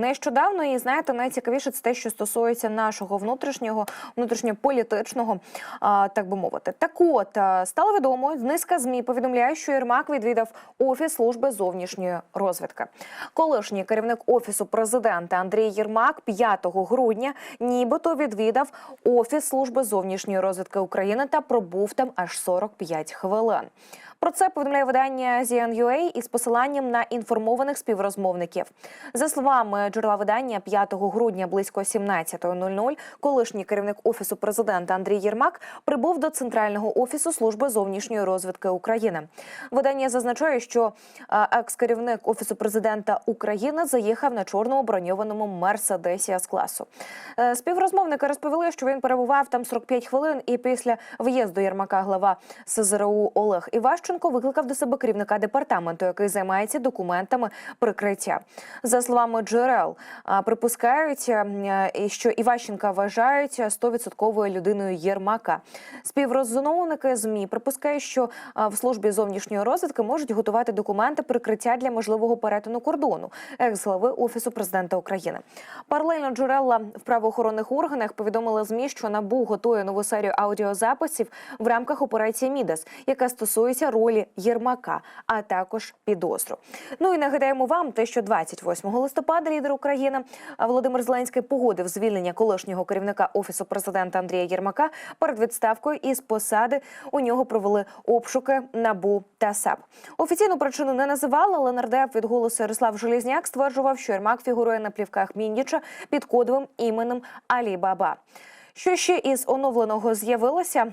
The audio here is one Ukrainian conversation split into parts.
нещодавно. І знаєте, найцікавіше це те, що стосується нашого внутрішнього, внутрішньополітичного, так би мовити. Так от стало відомо, низка змі повідомляє, що Єрмак відвідав офіс служби зовнішньої розвідки. Колишній керівник офісу президента Андрій Єрмак 5 грудня нібито відвідав офіс служби зовнішньої розвідки України та пробув там аж 45 хвилин. Про це повідомляє видання ZNUA із посиланням на інформованих співрозмовників. За словами джерела видання, 5 грудня близько 17.00 колишній керівник офісу президента Андрій Єрмак прибув до центрального офісу служби зовнішньої розвідки України. Видання зазначає, що е, екс-керівник офісу президента України заїхав на чорному броньованому мерседесі з класу. Е, Співрозмовники розповіли, що він перебував там 45 хвилин, і після в'їзду Єрмака глава СЗРУ Олег Іващенко викликав до себе керівника департаменту, який займається документами прикриття. За словами джерел, припускають, е, що Іващенка вважають 100% людиною Єрмака. Співрозмовники змі припускають, що в службі зовнішньої розвідки можуть готувати документи прикриття для можливого перетину кордону екс-глави офісу президента України. Паралельно джерела в правоохоронних органах повідомили змі, що набу готує нову серію аудіозаписів в рамках операції Мідас, яка стосується ролі Єрмака, а також підозру. Ну і нагадаємо вам те, що 28 листопада лідер України Володимир Зеленський погодив звільнення колишнього керівника офісу президента Андрія Єрмака перед відставкою із посади. У нього провели обшуки набу та САП. Офіційну причину не називали, але нардеп від голосу Ярослав Желізняк стверджував, що Єрмак фігурує на плівках Міндіча під кодовим іменем Алі Баба. Що ще із оновленого з'явилося?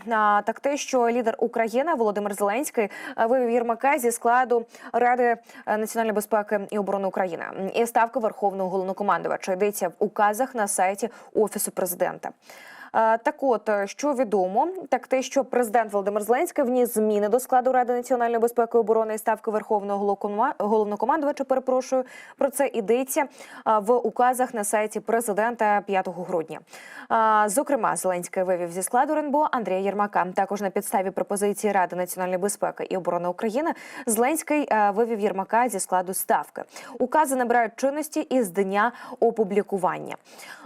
Так те, що лідер України Володимир Зеленський вивів Єрмака зі складу Ради е, національної безпеки і оборони України і ставки верховного головнокомандувача йдеться в указах на сайті офісу президента. Е, Так, от е, що відомо, так те, що президент Володимир Зеленський вніс зміни до складу Ради національної безпеки оборони і ставки верховного головнокомандувача. Перепрошую про це йдеться е, в указах на сайті президента 5 грудня. Зокрема, Зеленський вивів зі складу РНБО Андрія Єрмака. Також на підставі пропозиції Ради національної безпеки і оборони України Зеленський вивів Єрмака зі складу ставки. Укази набирають чинності із дня опублікування.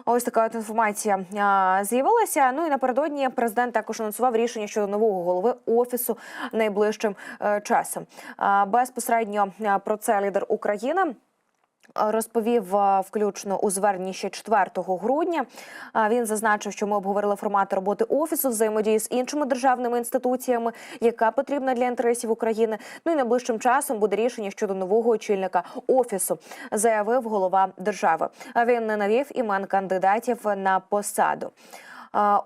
Ось така от інформація а, з'явилася. Ну і напередодні президент також анонсував рішення щодо нового голови офісу найближчим е, часом. Безпосередньо про це лідер України. е, Розповів включно у зверненні ще 4 грудня. Він зазначив, що ми обговорили формати роботи офісу, взаємодії з іншими державними інституціями, яка потрібна для інтересів України. Ну і найближчим часом буде рішення щодо нового очільника офісу, заявив голова держави. Він не навів імен кандидатів на посаду.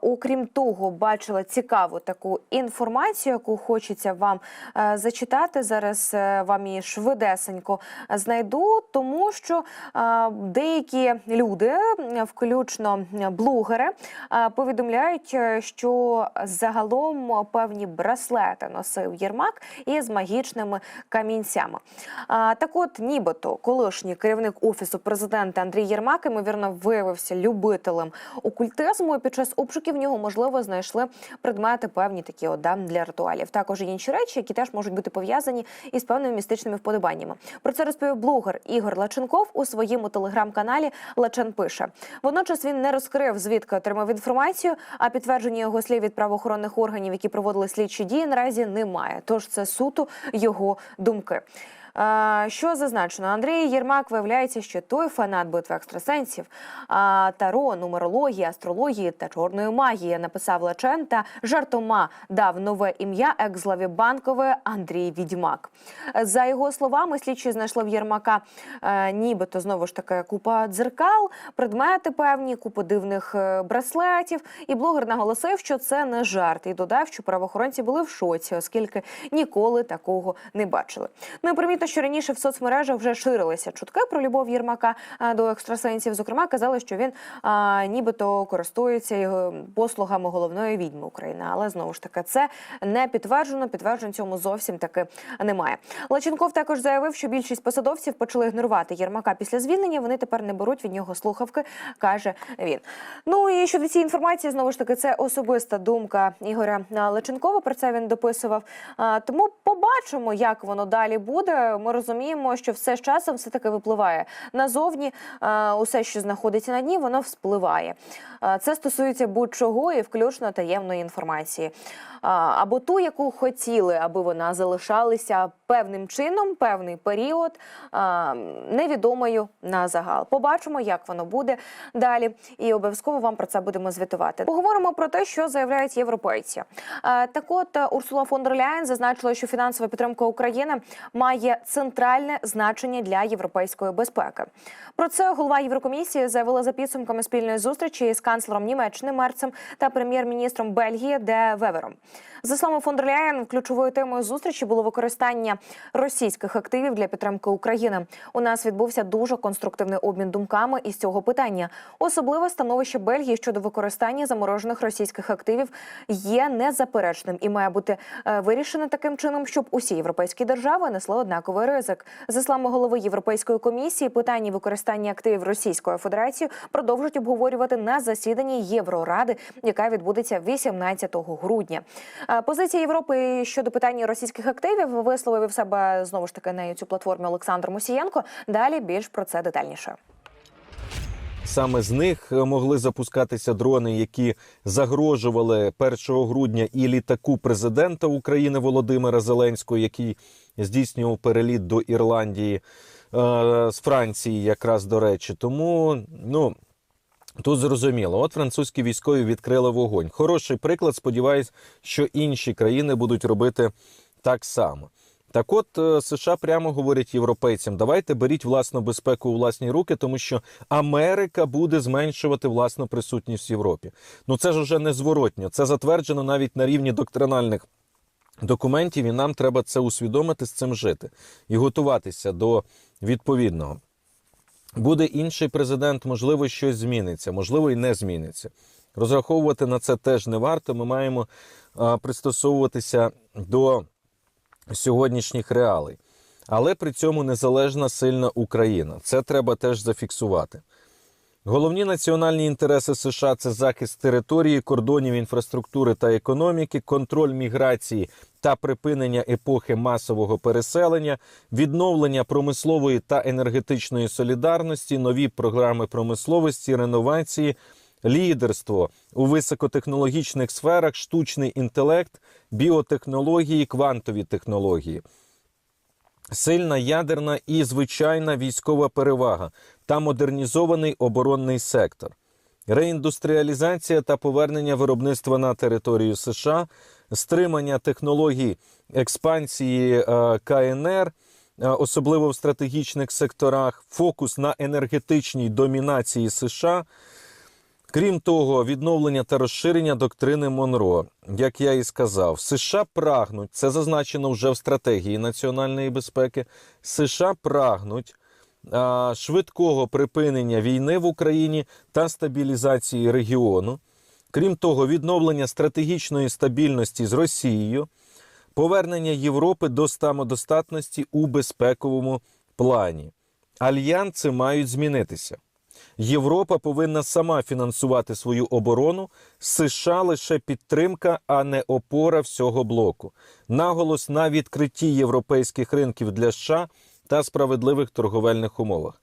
Окрім того, бачила цікаву таку інформацію, яку хочеться вам е, зачитати. Зараз е, вам її швидесенько знайду, тому що е, деякі люди, включно блогери, повідомляють, що загалом певні браслети носив Єрмак із магічними камінцями. Так от, нібито, колишній керівник офісу президента Андрій Єрмак, ймовірно, виявився любителем окультизму. І під час обшуків в нього можливо знайшли предмети певні такі от, да, для ритуалів. Також інші речі, які теж можуть бути пов'язані із певними містичними вподобаннями. Про це розповів блогер Ігор Лаченков у своєму телеграм-каналі Лачен пише. Водночас він не розкрив звідки отримав інформацію, а підтвердження його слів від правоохоронних органів, які проводили слідчі дії, наразі немає. Тож це суто його думки. Що зазначено, Андрій Єрмак виявляється, що той фанат битви екстрасенсів, таро, нумерології, астрології та чорної магії написав Лечен та жартома дав нове ім'я екс-главі Андрій Відьмак. За його словами, слідчі знайшли в Єрмака е, нібито знову ж таки купа дзеркал, предмети певні, купу дивних е, браслетів. І блогер наголосив, що це не жарт, і додав, що правоохоронці були в шоці, оскільки ніколи такого не бачили. Ну примітно, що раніше в соцмережах вже ширилися чутки про любов Єрмака до екстрасенсів. Зокрема, казали, що він а, нібито користується послугами головної відьми України. Але знову ж таки, це не підтверджено. Підтверджень цьому зовсім таки немає. Лаченков також заявив, що більшість посадовців почали ігнорувати Єрмака після звільнення. Вони тепер не беруть від нього слухавки, каже він. Ну і щодо цієї інформації, знову ж таки, це особиста думка Ігоря Лаченкова. Про це він дописував. А, Тому побачимо, як воно далі буде. Але ми розуміємо, що все з часом все таки випливає назовні. е, Усе, що знаходиться на дні, воно вспливає. Е, Це стосується будь-чого і включно таємної інформації. Або ту, яку хотіли, аби вона залишалася певним чином, певний період, а, невідомою на загал. Побачимо, як воно буде далі, і обов'язково вам про це будемо звітувати. Поговоримо про те, що заявляють європейці. А, Так, от Урсула фон дер Ляєн зазначила, що фінансова підтримка України має центральне значення для європейської безпеки. Про це голова Єврокомісії заявила за підсумками спільної зустрічі з канцлером Німеччини Мерцем та прем'єр-міністром Бельгії Де Вевером. За словами фон дер Ляєн, ключовою темою зустрічі було використання російських активів для підтримки України. У нас відбувся дуже конструктивний обмін думками із цього питання. Особливе становище Бельгії щодо використання заморожених російських активів є незаперечним і має бути е, вирішено таким чином, щоб усі європейські держави несли однаковий ризик. За словами голови Європейської комісії, питання використання активів Російської Федерації продовжують обговорювати на засіданні Євроради, яка відбудеться 18 грудня. Е, Позиція Європи щодо питання російських активів висловив в себе знову ж таки на цю платформі Олександр Мусієнко. Далі більш про це детальніше. Саме з них е, могли запускатися дрони, які загрожували 1 грудня і літаку президента України Володимира Зеленського, який здійснював переліт до Ірландії е, з Франції, якраз до речі. Тому ну. Тут зрозуміло, от французькі військові відкрили вогонь. Хороший приклад. Сподіваюсь, що інші країни будуть робити так само. Так, от е, США прямо говорять європейцям: давайте беріть власну безпеку у власні руки, тому що Америка буде зменшувати власну присутність в Європі. Ну це ж уже незворотньо. Це затверджено навіть на рівні доктринальних документів, і нам треба це усвідомити з цим жити і готуватися до відповідного. Буде інший президент, можливо, щось зміниться, можливо, і не зміниться. Розраховувати на це теж не варто. Ми маємо а, пристосовуватися до сьогоднішніх реалій. Але при цьому незалежна сильна Україна. Це треба теж зафіксувати. Головні національні інтереси США це захист території, кордонів інфраструктури та економіки, контроль міграції та припинення епохи масового переселення, відновлення промислової та енергетичної солідарності, нові програми промисловості, реновації, лідерство у високотехнологічних сферах, штучний інтелект, біотехнології, квантові технології. Сильна ядерна і звичайна військова перевага та модернізований оборонний сектор, реіндустріалізація та повернення виробництва на територію США, стримання технологій експансії е, КНР, е, особливо в стратегічних секторах, фокус на енергетичній домінації США. Крім того, відновлення та розширення доктрини Монро, як я і сказав, США прагнуть, це зазначено вже в стратегії національної безпеки. США прагнуть а, швидкого припинення війни в Україні та стабілізації регіону. Крім того, відновлення стратегічної стабільності з Росією, повернення Європи до самодостатності у безпековому плані. Альянси мають змінитися. Європа повинна сама фінансувати свою оборону, США лише підтримка, а не опора всього блоку. Наголос на відкритті європейських ринків для США та справедливих торговельних умовах.